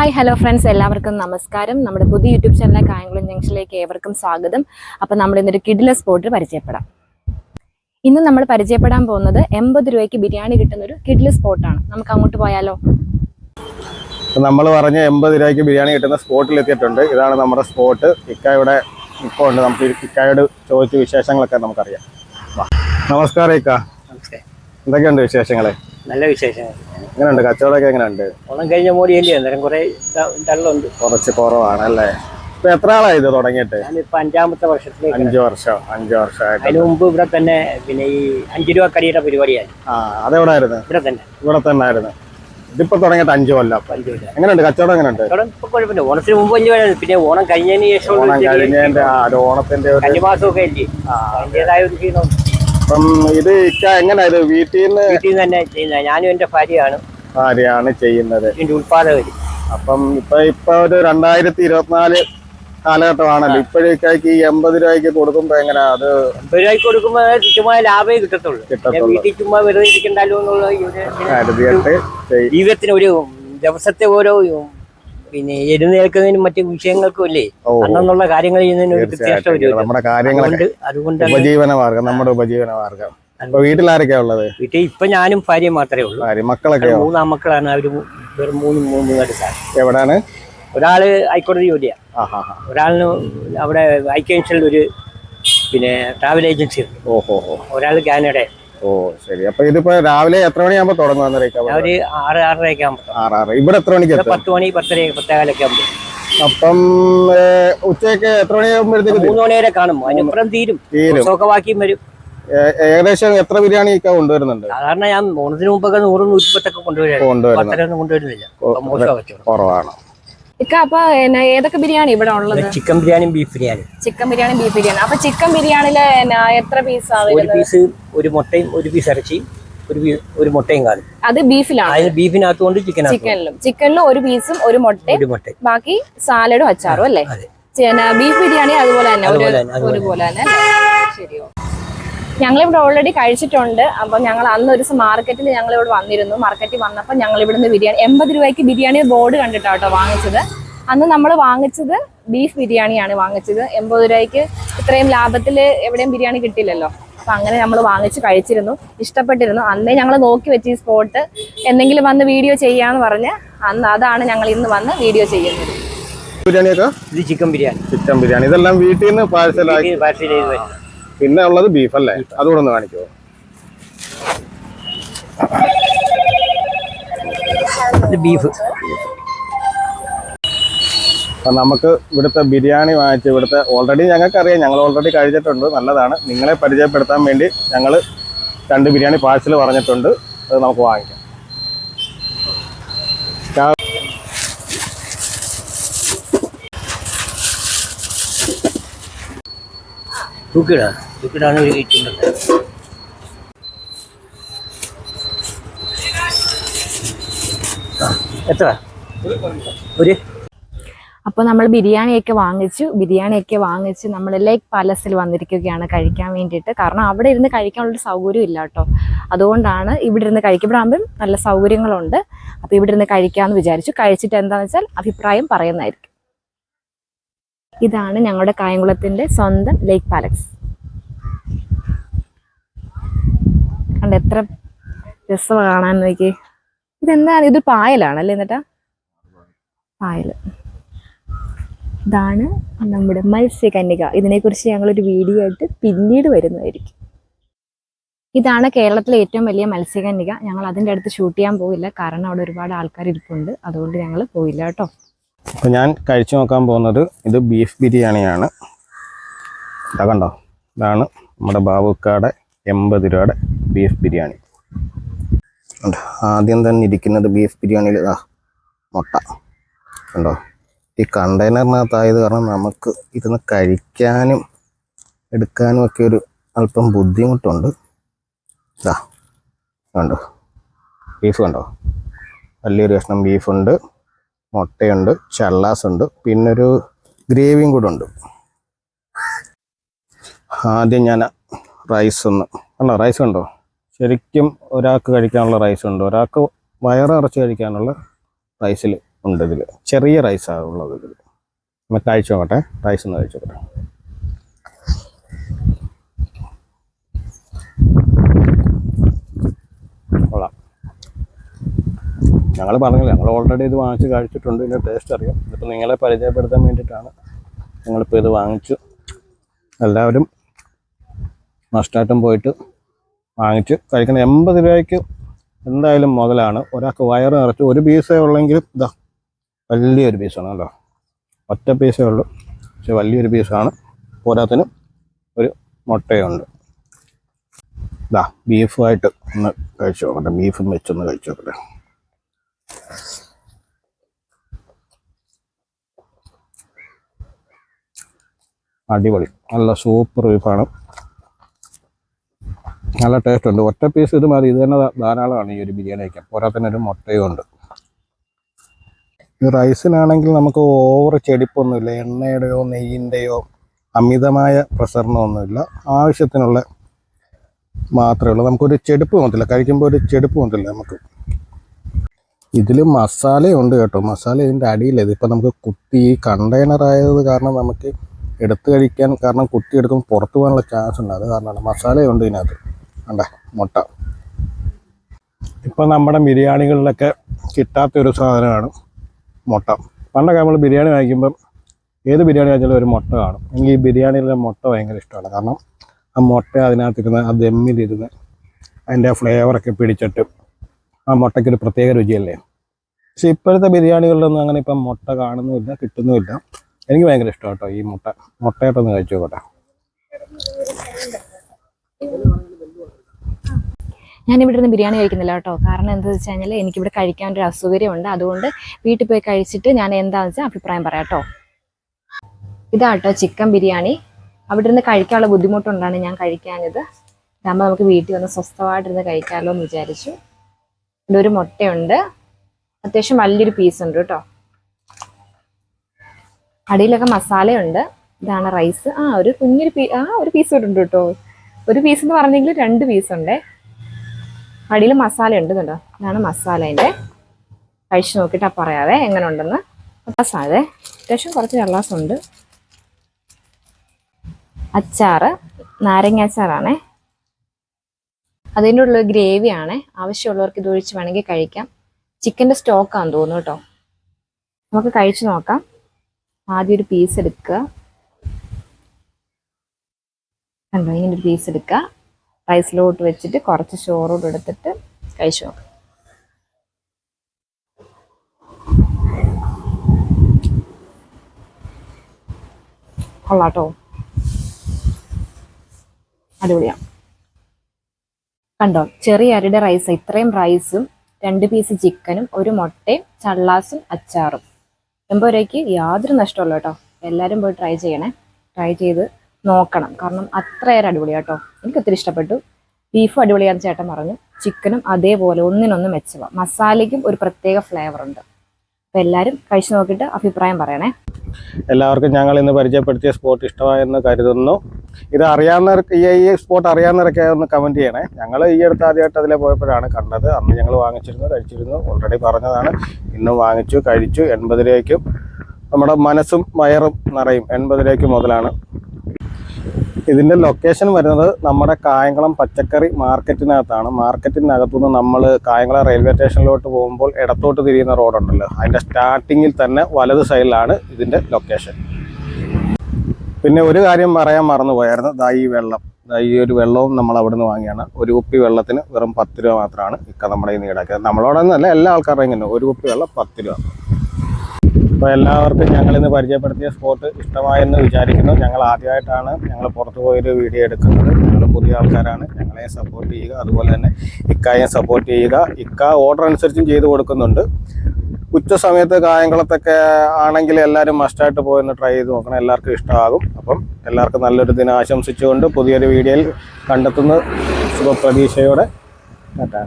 Hi hello friends. എല്ലാവർക്കും നമസ്കാരം. നമ്മുടെ പുതിയ യൂട്യൂബ് ചാനലായ കായംകുളം ജംഗ്ഷനിലേക്ക് ഏവർക്കും സ്വാഗതം. അപ്പം നമ്മൾ ഇന്നൊരു കിഡിലെ സ്പോട്ട് പരിചയപ്പെടാം. ഇന്ന് നമ്മൾ പരിചയപ്പെടാൻ പോകുന്നത് എൺപത് രൂപയ്ക്ക് ബിരിയാണി കിട്ടുന്ന ഒരു കിഡിലെ സ്പോട്ടാണ്. നമുക്ക് അങ്ങോട്ട് പോയാലോ? നമ്മൾ പറഞ്ഞ എൺപത് രൂപയ്ക്ക് ബിരിയാണി കിട്ടുന്ന സ്പോട്ടിൽ എത്തിയിട്ടുണ്ട്. ഇതാണ് നമ്മുടെ സ്പോട്ട്. ഇക്കായുടെ ഇവിടെ ഇപ്പോൾ ഉണ്ട്. നമുക്ക് ഈ ഇക്കായോട് ചോദിച്ച വിശേഷങ്ങളൊക്കെ നമുക്കറിയാം. വാ. നമസ്കാരം ഇക്ക. നമസ്കാരം. എന്തൊക്കെയുണ്ട് വിശേഷങ്ങൾ നല്ല വിശേഷങ്ങൾ. എങ്ങനെയുണ്ട്? കച്ചവടമൊക്കെ എങ്ങനെയുണ്ട്? ഓണം കഴിഞ്ഞ മോടിയല്ലേ അന്നേരം കുറെ ഡള്ളുണ്ട് കുറച്ച് കുറവാണ് അല്ലേ ഇപ്പൊ എത്ര ആളായി ഇത് തുടങ്ങിയിട്ട്? ഞാനിപ്പോ അഞ്ചാമത്തെ വർഷത്തിലേക്ക് അഞ്ചു വർഷം അഞ്ചു വർഷമായിട്ട്. അതിന് മുമ്പ് ഇവിടെ തന്നെ പിന്നെ ഈ അഞ്ചു രൂപ കടിയുടെ പരിപാടിയായി ആ അതെവിടെ ആയിരുന്നു ഇവിടെ തന്നെ. ഇവിടെ തന്നെ ആയിരുന്നു. ഇതിപ്പോ തുടങ്ങിയിട്ട് അഞ്ചു കൊല്ലം അഞ്ചു കൊല്ലം. എങ്ങനെയുണ്ട്? കച്ചവടം എങ്ങനെയുണ്ട്? ഇവിടെ ഇപ്പൊ കുഴപ്പമില്ല. ഓണത്തിന് മുമ്പ് അഞ്ചു വരെ പിന്നെ ഓണം കഴിഞ്ഞതിന് ശേഷം ഓണം കഴിഞ്ഞതിന്റെ ആ ഒരു ഓണത്തിന്റെ ഒരു കന്നിമാസമൊക്കെ അല്ലേ? അതിന്റെതായ ഒരു ക്ഷീണം അപ്പം ഇത് ഇക്ക എങ്ങനെയാ ഇത് വീട്ടിൽ നിന്ന് വീട്ടിൽ നിന്ന് തന്നെ ചെയ്യുന്നത്. ഞാനും എന്റെ ഭാര്യയാണ്. ഭാര്യയാണ് ചെയ്യുന്നത്. ഇതിന്റെ ഉത്പാദകര് അപ്പം ഇപ്പൊ ഇപ്പൊ ഒരു രണ്ടായിരത്തി ഇരുപത്തിനാല് കാലഘട്ടമാണല്ലോ ഇപ്പോഴേക്കാക്ക് എൺപത് രൂപയ്ക്ക് കൊടുക്കുമ്പോ എങ്ങനെ? അത് എൺപത് രൂപയ്ക്ക് കൊടുക്കുമ്പോ തുച്ഛമായ ലാഭമേ കിട്ടത്തുള്ളൂ. വീട്ടിൽ ചുമ്മാ വെറുതെ ഇരിക്കണ്ടല്ലോ എന്നുള്ള ജീവിതത്തിന് ഒരു ദിവസത്തെ ഓരോ പിന്നെ എഴുന്നേൽക്കുന്നതിനും മറ്റു വിഷയങ്ങൾക്കും അല്ലേ ഓ. അന്നുള്ള കാര്യങ്ങൾ ചെയ്യുന്നതിന് ഒരു നമ്മുടെ കാര്യങ്ങളുണ്ട് അതുകൊണ്ട് ഉപജീവന മാർഗം നമ്മുടെ ഉപജീവന മാർഗം. വീട്ടിൽ വീട്ടിലാരൊക്കെയാ ഉള്ളത്? വീട്ടിൽ ഇപ്പൊ ഞാനും ഭാര്യ മാത്രമേ ഉള്ളൂ. മക്കളൊക്കെ മൂന്നാം മക്കളാണ്. അവർ വെറും മൂന്ന് മൂന്ന് എവിടാണ്? ഒരാൾ ഹൈക്കോടതി ജോലിയാ ഒരാളിന് അവിടെ ഐക്യൻഷ്യൽ ഒരു പിന്നെ ട്രാവൽ ഏജൻസി ഉണ്ട്. ഓഹോ ഒരാൾ ഒരാൾ കാനഡ. ഓ ശരി. അപ്പൊ ഇതിപ്പോ രാവിലെ എത്ര മണിയാകുമ്പോ തുടങ്ങും അന്നേരം അവർ ആറ് ആറരയൊക്കെ ആകുമ്പോൾ ആറാറ് ഇവിടെ എത്ര മണിക്ക് എത്തും? പത്ത് മണി പത്തര പത്തേകാലൊക്കെ ആകുമ്പോൾ അപ്പം ഉച്ചയ്ക്ക് എത്ര മണിയാകുമ്പോഴത്തേക്ക് മൂന്ന് മണി വരെ കാണും. അതിനപ്പുറം തീരും. തീരും. ദിവസമൊക്കെ ബാക്കിയും വരും. ഏകദേശം എത്ര ബിരിയാണി ഒക്കെ കൊണ്ടുവരുന്നുണ്ട്? സാധാരണ ഞാൻ ഓണത്തിന് മുമ്പൊക്കെ നൂറ് നൂറ്റിപ്പത്തൊക്കെ കൊണ്ടുവരാം കൊണ്ടുവരുന്നത്. പത്തര ഒന്നും കൊണ്ടുവരുന്നില്ല കുറവാണ്. ഇക്ക അപ്പൊ ഏതൊക്കെ ബിരിയാണി ഇവിടെ ഉള്ളത്? ചിക്കൻ ബിരിയാണിയും beef biryani chicken biryani beef biryani. അപ്പൊ ചിക്കൻ ബിരിയാണിയിൽ എത്ര പീസ് ഒരു പീസ് ഒരു മുട്ടയും ഒരു പീസ് ഇറച്ചിയും ഒരു ഒരു മുട്ടയും കാണും അത് ബീഫിലാണ്. അതിന് ബീഫിനകത്ത് കൊണ്ട് ചിക്കൻ ചിക്കനിലും ചിക്കനിലും ഒരു പീസും ഒരു മുട്ടയും ബാക്കി സാലഡും അച്ചാറും അല്ലേ? ബീഫ് ബിരിയാണി അതുപോലെ തന്നെ. ഒരുപോലെ തന്നെ? ശരിയോ ഞങ്ങളിവിടെ ഓൾറെഡി കഴിച്ചിട്ടുണ്ട്. അപ്പൊ ഞങ്ങൾ അന്ന് ഒരു ദിവസം മാർക്കറ്റിൽ ഞങ്ങൾ ഇവിടെ വന്നിരുന്നു. മാർക്കറ്റിൽ വന്നപ്പോൾ ഞങ്ങൾ ഇവിടുന്ന് ബിരിയാണി എൺപത് രൂപയ്ക്ക് ബിരിയാണി ബോർഡ് കണ്ടിട്ടാട്ടോ വാങ്ങിച്ചത്. അന്ന് നമ്മൾ വാങ്ങിച്ചത് ബീഫ് ബിരിയാണിയാണ് വാങ്ങിച്ചത്. എൺപത് രൂപയ്ക്ക് ഇത്രയും ലാഭത്തിൽ എവിടെയും ബിരിയാണി കിട്ടില്ലല്ലോ അപ്പൊ അങ്ങനെ നമ്മൾ വാങ്ങിച്ച് കഴിച്ചിരുന്നു ഇഷ്ടപ്പെട്ടിരുന്നു. അന്നേ ഞങ്ങൾ നോക്കി വെച്ച് ഈ സ്പോട്ട് എന്തെങ്കിലും വന്ന് വീഡിയോ ചെയ്യാന്ന് പറഞ്ഞ് അന്ന് അതാണ് ഞങ്ങൾ ഇന്ന് വന്ന് വീഡിയോ ചെയ്യുന്നത്. ബിരിയാണിയൊക്കെ? ഇത് ചിക്കൻ ബിരിയാണി. ചിക്കൻ ബിരിയാണി. ഇതെല്ലാം വീട്ടിൽ നിന്ന് പാഴ്സലാക്കി പാഴ്സൽ ചെയ്ത് പിന്നെ ഉള്ളത് ബീഫ് അല്ലേ? അതുകൂടെ ഒന്ന് കാണിക്കുമോ ബീഫ് അപ്പം നമുക്ക് ഇവിടുത്തെ ബിരിയാണി വാങ്ങിച്ച് ഇവിടുത്തെ ഓൾറെഡി ഞങ്ങൾക്കറിയാം ഞങ്ങൾ ഓൾറെഡി കഴിച്ചിട്ടുണ്ട് നല്ലതാണ്. നിങ്ങളെ പരിചയപ്പെടുത്താൻ വേണ്ടി ഞങ്ങൾ രണ്ട് ബിരിയാണി പാഴ്സൽ പറഞ്ഞിട്ടുണ്ട് അത് നമുക്ക് വാങ്ങിക്കാം. എത്ര? ഒരു അപ്പോൾ നമ്മൾ ബിരിയാണിയൊക്കെ വാങ്ങിച്ചു ബിരിയാണിയൊക്കെ വാങ്ങിച്ച് നമ്മൾ ലേക്ക് പാലസിൽ വന്നിരിക്കുകയാണ് കഴിക്കാൻ വേണ്ടിയിട്ട്. കാരണം അവിടെ ഇരുന്ന് കഴിക്കാനുള്ളൊരു സൗകര്യം ഇല്ല കേട്ടോ. അതുകൊണ്ടാണ് ഇവിടെ ഇരുന്ന് കഴിക്കപ്പെടാകുമ്പം നല്ല സൗകര്യങ്ങളുണ്ട്. അപ്പോൾ ഇവിടെ ഇരുന്ന് കഴിക്കാമെന്ന് വിചാരിച്ചു. കഴിച്ചിട്ട് എന്താണെന്ന് വെച്ചാൽ അഭിപ്രായം പറയുന്നതായിരിക്കും. ഇതാണ് ഞങ്ങളുടെ കായംകുളത്തിന്റെ സ്വന്തം ലേക്ക് പാലസ്. കണ്ട എത്ര രസം കാണാൻ നോക്കി ഇതെന്താണ്? ഇത് പായലാണല്ലേ എന്നിട്ടാ? പായൽ ഇതാണ് നമ്മുടെ മത്സ്യകന്യക. ഇതിനെക്കുറിച്ച് ഞങ്ങളൊരു വീഡിയോ ആയിട്ട് പിന്നീട് വരുന്നതായിരിക്കും. ഇതാണ് കേരളത്തിലെ ഏറ്റവും വലിയ മത്സ്യകന്യക. ഞങ്ങൾ അതിന്റെ അടുത്ത് ഷൂട്ട് ചെയ്യാൻ പോയില്ല കാരണം അവിടെ ഒരുപാട് ആൾക്കാർ ഇരിപ്പുണ്ട്. അതുകൊണ്ട് ഞങ്ങൾ പോയില്ല കേട്ടോ. അപ്പോൾ ഞാൻ കഴിച്ചു നോക്കാൻ പോകുന്നത് ഇത് ബീഫ് ബിരിയാണിയാണ്. ഇതാ കണ്ടോ? ഇതാണ് നമ്മുടെ ബാബുക്കാടെ എൺപത് രൂപയുടെ ബീഫ് ബിരിയാണി. ആദ്യം തന്നെ ഇരിക്കുന്നത് ബീഫ് ബിരിയാണിയിൽ ഇതാ മുട്ട. കണ്ടോ? ഈ കണ്ടെയ്നറിനകത്തായത് കാരണം നമുക്ക് ഇരുന്ന് കഴിക്കാനും എടുക്കാനും ഒക്കെ ഒരു അല്പം ബുദ്ധിമുട്ടുണ്ട്. ഇതാ കണ്ടോ? ബീഫ് കണ്ടോ? വലിയൊരു കഷ്ണം ബീഫുണ്ട് മുട്ടയുണ്ട് ചള്ളാസ് ഉണ്ട് പിന്നൊരു ഗ്രേവിയും കൂടെ ഉണ്ട് ആദ്യം ഞാൻ റൈസ് ഒന്ന് കണ്ടോ? റൈസ് കണ്ടോ? ശരിക്കും ഒരാൾക്ക് കഴിക്കാനുള്ള റൈസ് ഉണ്ട്. ഒരാൾക്ക് വയറിറച്ച് കഴിക്കാനുള്ള റൈസിൽ ഉണ്ട് ഇതിൽ ചെറിയ റൈസാണ് ഉള്ളത് ഇതിൽ നമ്മൾ കഴിച്ചു നോക്കട്ടെ. റൈസ് ഒന്ന് കഴിച്ചു നോക്കട്ടെ. കൊള്ളാം. ഞങ്ങൾ പറഞ്ഞില്ല ഞങ്ങൾ ഓൾറെഡി ഇത് വാങ്ങിച്ച് കഴിച്ചിട്ടുണ്ട്. ഇതിന്റെ ടേസ്റ്റ് അറിയാം. ഇതിപ്പോൾ നിങ്ങളെ പരിചയപ്പെടുത്താൻ വേണ്ടിയിട്ടാണ് ഞങ്ങളിപ്പോൾ ഇത് വാങ്ങിച്ചു. എല്ലാവരും മസ്റ്റായിട്ടും പോയിട്ട് വാങ്ങിച്ച് കഴിക്കണം എൺപത് രൂപയ്ക്ക് എന്തായാലും മുതലാണ്. ഒരാൾക്ക് വയറ് നിറച്ച് ഒരു പീസേ ഉള്ളെങ്കിലും ഇതാ വലിയൊരു പീസാണ് കേട്ടോ. ഒറ്റ പീസേ ഉള്ളൂ. പക്ഷെ വലിയൊരു പീസാണ് പോരാത്തിന് ഒരു മുട്ടയുണ്ട്. ഇതാ ബീഫുമായിട്ട് ഒന്ന് കഴിച്ചു നോക്കട്ടെ. ബീഫും വെച്ചൊന്ന് കഴിച്ചു നോക്കട്ടെ. അടിപൊളി. നല്ല സൂപ്പർ ബീഫാണ് നല്ല ടേസ്റ്റ് ഉണ്ട്. ഒറ്റ പീസ് ഇത് മതി. ഇത് തന്നെ ധാരാളമാണ് ഈ ഒരു ബിരിയാണി കഴിക്കാൻ പോരാത്തന്നെ ഒരു മുട്ടയും ഉണ്ട് ഈ റൈസിനാണെങ്കിൽ നമുക്ക് ഓവർ ചെടിപ്പൊന്നുമില്ല. എണ്ണയുടെയോ നെയ്യിന്റെയോ അമിതമായ പ്രസരണമൊന്നുമില്ല. ആവശ്യത്തിനുള്ള മാത്രമേ ഉള്ളൂ. നമുക്കൊരു ചെടുപ്പ് തോന്നത്തില്ല കഴിക്കുമ്പോൾ ഒരു ചെടുപ്പ് തോന്നത്തില്ല നമുക്ക്. ഇതിൽ മസാലയുണ്ട് കേട്ടോ. മസാല ഇതിന്റെ അടിയില്ല ഇതിപ്പോൾ നമുക്ക് കുത്തി കണ്ടെയ്നർ ആയത് കാരണം നമുക്ക് എടുത്തു കഴിക്കാൻ കാരണം കുത്തി എടുക്കുമ്പോൾ പുറത്തു പോകാനുള്ള ചാൻസ് ഉണ്ട്. അത് കാരണമാണ്. മസാലയുണ്ട് ഇതിനകത്ത്. കണ്ടേ? മുട്ട. ഇപ്പം നമ്മുടെ ബിരിയാണികളിലൊക്കെ കിട്ടാത്തൊരു സാധനമാണ് മുട്ട. പണ്ടൊക്കെ നമ്മൾ ബിരിയാണി വാങ്ങിക്കുമ്പം ഏത് ബിരിയാണി കഴിച്ചാലും ഒരു മുട്ട കാണും. എനിക്ക് ഈ ബിരിയാണിയിലെ മുട്ട ഭയങ്കര ഇഷ്ടമാണ്. കാരണം ആ മുട്ട അതിനകത്തിരുന്ന് ആ ദമ്മിലിരുന്ന് അതിന്റെ ഫ്ലേവറൊക്കെ പിടിച്ചിട്ട് ആ മുട്ടയ്ക്കൊരു പ്രത്യേക രുചിയല്ലേ? പക്ഷെ ഇപ്പോഴത്തെ ബിരിയാണികളിലൊന്നും അങ്ങനെ ഇപ്പം മുട്ട കാണുന്നുമില്ല കിട്ടുന്നുമില്ല. എനിക്ക് ഭയങ്കര ഇഷ്ടമാണ് കേട്ടോ ഈ മുട്ട. മുട്ടയായിട്ടൊന്ന് കഴിച്ചു നോക്കട്ടെ. ഞാൻ ഇവിടെ നിന്ന് ബിരിയാണി കഴിക്കുന്നില്ല കേട്ടോ. കാരണം എന്താണെന്ന് വെച്ച് കഴിഞ്ഞാൽ എനിക്കിവിടെ കഴിക്കാൻ ഒരു അസൗകര്യമുണ്ട്. അതുകൊണ്ട് വീട്ടിൽ പോയി കഴിച്ചിട്ട് ഞാൻ എന്താണെന്ന് വെച്ചാൽ അഭിപ്രായം പറയാം കേട്ടോ. ഇതാട്ടോ ചിക്കൻ ബിരിയാണി. അവിടെ ഇരുന്ന് കഴിക്കാനുള്ള ബുദ്ധിമുട്ടുണ്ടാണ് ഞാൻ കഴിക്കാഞ്ഞത്. ഇതാകുമ്പോൾ നമുക്ക് വീട്ടിൽ വന്ന് സ്വസ്ഥമായിട്ടിരുന്ന് കഴിക്കാമല്ലോ എന്ന് വിചാരിച്ചു. ഇവിടെ ഒരു മുട്ടയുണ്ട്. അത്യാവശ്യം വലിയൊരു പീസ് ഉണ്ട് കേട്ടോ. അടിയിലൊക്കെ മസാലയുണ്ട്. ഇതാണ് റൈസ് ആ ഒരു കുഞ്ഞൊരു പീ ആ ഒരു പീസ് ഉണ്ട് കേട്ടോ. ഒരു പീസ് എന്ന് പറഞ്ഞെങ്കിൽ രണ്ട് പീസ് അടിയിൽ മസാല ഉണ്ട് കണ്ടോ? ഇതാണ് മസാല അതിന്റെ കഴിച്ചു നോക്കിയിട്ട് പറയാവേ എങ്ങനെ ഉണ്ടെന്ന്. അതെ അത്യാവശ്യം കുറച്ച് കള്ളാസ് ഉണ്ട്. അച്ചാറ് നാരങ്ങ അച്ചാറാണേ. അതിന്റെ ഉള്ള ഗ്രേവിയാണ് ആവശ്യമുള്ളവർക്ക് ഇത് ഒഴിച്ച് വേണമെങ്കിൽ കഴിക്കാം. ചിക്കന്റെ സ്റ്റോക്കാന്ന് തോന്നുന്നു കേട്ടോ. നമുക്ക് കഴിച്ചു നോക്കാം. ആദ്യം ഒരു പീസ് എടുക്കുക. കണ്ടോ ഇങ്ങനെ ഒരു പീസ് എടുക്കുക. റൈസിലോട്ട് വെച്ചിട്ട് കുറച്ച് ചോറോട് എടുത്തിട്ട് കഴിച്ചു. നോക്കാം കൊള്ളാട്ടോ. അടിപൊളിയാണ് കണ്ടോ ചെറിയ അരിയുടെ റൈസ് ഇത്രയും റൈസും രണ്ട് പീസ് ചിക്കനും ഒരു മുട്ടയും ചള്ളാസും അച്ചാറും. എൺപത് രൂപയ്ക്ക് യാതൊരു നഷ്ടമല്ലോ കേട്ടോ. എല്ലാവരും പോയി ട്രൈ ചെയ്യണേ. ട്രൈ ചെയ്ത് നോക്കണം. കാരണം അത്രയേറെ അടിപൊളിയാണ് കേട്ടോ. എനിക്ക് ഒത്തിരി ഇഷ്ടപ്പെട്ടു ബീഫും അടിപൊളിയാണെന്ന് ചേട്ടൻ പറഞ്ഞു. ചിക്കനും അതേപോലെ ഒന്നിനൊന്ന് മെച്ചവ മസാലയ്ക്കും ഒരു പ്രത്യേക ഫ്ലേവർ ഉണ്ട്. അപ്പോൾ എല്ലാവരും കഴിച്ചു നോക്കിയിട്ട് അഭിപ്രായം പറയണേ. എല്ലാവർക്കും ഞങ്ങൾ ഇന്ന് പരിചയപ്പെടുത്തിയ സ്പോട്ട് ഇഷ്ടമായെന്ന് കരുതുന്നു. ഇത് അറിയാവുന്നവർക്ക് ഈ സ്പോട്ട് അറിയാവുന്നവരൊക്കെ ഒന്ന് കമന്റ് ചെയ്യണേ. ഞങ്ങൾ ഈ അടുത്ത് ആദ്യമായിട്ട് അതിലെ പോയപ്പോഴാണ് കണ്ടത്. അന്ന് ഞങ്ങൾ വാങ്ങിച്ചിരുന്നു കഴിച്ചിരുന്നു. ഓൾറെഡി പറഞ്ഞതാണ്. ഇന്നും വാങ്ങിച്ചു കഴിച്ചു. എൺപത് രൂപയ്ക്കും നമ്മുടെ മനസ്സും വയറും നിറയും. എൺപത് രൂപയ്ക്ക് മുതലാണ് ഇതിന്റെ ലൊക്കേഷൻ വരുന്നത് നമ്മുടെ കായംകുളം പച്ചക്കറി മാർക്കറ്റിനകത്താണ്. മാർക്കറ്റിനകത്തുനിന്ന് നമ്മൾ കായംകുളം റെയിൽവേ സ്റ്റേഷനിലോട്ട് പോകുമ്പോൾ ഇടത്തോട്ട് തിരിയുന്ന റോഡുണ്ടല്ലോ അതിന്റെ സ്റ്റാർട്ടിങ്ങിൽ തന്നെ വലത് സൈഡിലാണ് ഇതിന്റെ ലൊക്കേഷൻ പിന്നെ ഒരു കാര്യം പറയാൻ മറന്നു പോയായിരുന്നു ദാ ഈ വെള്ളം. ഈ ഒരു വെള്ളവും നമ്മൾ അവിടെ നിന്ന് വാങ്ങിയാണ്. ഒരു കുപ്പി വെള്ളത്തിന് വെറും പത്ത് രൂപ മാത്രമാണ് ഇക്ക നമ്മുടെ ഈ നീടാക്കിയത് നമ്മളോടൊന്നല്ല എല്ലാ ആൾക്കാരുടെയും ഇങ്ങനെ ഒരു കുപ്പി വെള്ളം പത്ത് രൂപ. അപ്പോൾ എല്ലാവർക്കും ഞങ്ങൾ ഇന്ന് പരിചയപ്പെടുത്തിയ സ്പോട്ട് ഇഷ്ടമായെന്ന് വിചാരിക്കുന്നു. ഞങ്ങൾ ആദ്യമായിട്ടാണ് ഞങ്ങൾ പുറത്തു പോയൊരു വീഡിയോ എടുക്കുന്നത്. ഞങ്ങൾ പുതിയ ആൾക്കാരാണ്. ഞങ്ങളെ സപ്പോർട്ട് ചെയ്യുക അതുപോലെ തന്നെ ഇക്കായെ സപ്പോർട്ട് ചെയ്യുക. ഇക്ക ഓർഡർ അനുസരിച്ചും ചെയ്ത് കൊടുക്കുന്നുണ്ട്. ഉച്ച സമയത്ത് കായംകുളത്തൊക്കെ ആണെങ്കിൽ എല്ലാവരും മസ്റ്റായിട്ട് പോയി ട്രൈ ചെയ്ത് നോക്കണം. എല്ലാവർക്കും ഇഷ്ടമാകും. അപ്പം എല്ലാവർക്കും നല്ലൊരു ദിനം ആശംസിച്ചുകൊണ്ട് പുതിയൊരു വീഡിയോയിൽ കണ്ടെത്തുന്ന ശുഭപ്രതീക്ഷയോടെ ടാറ്റാ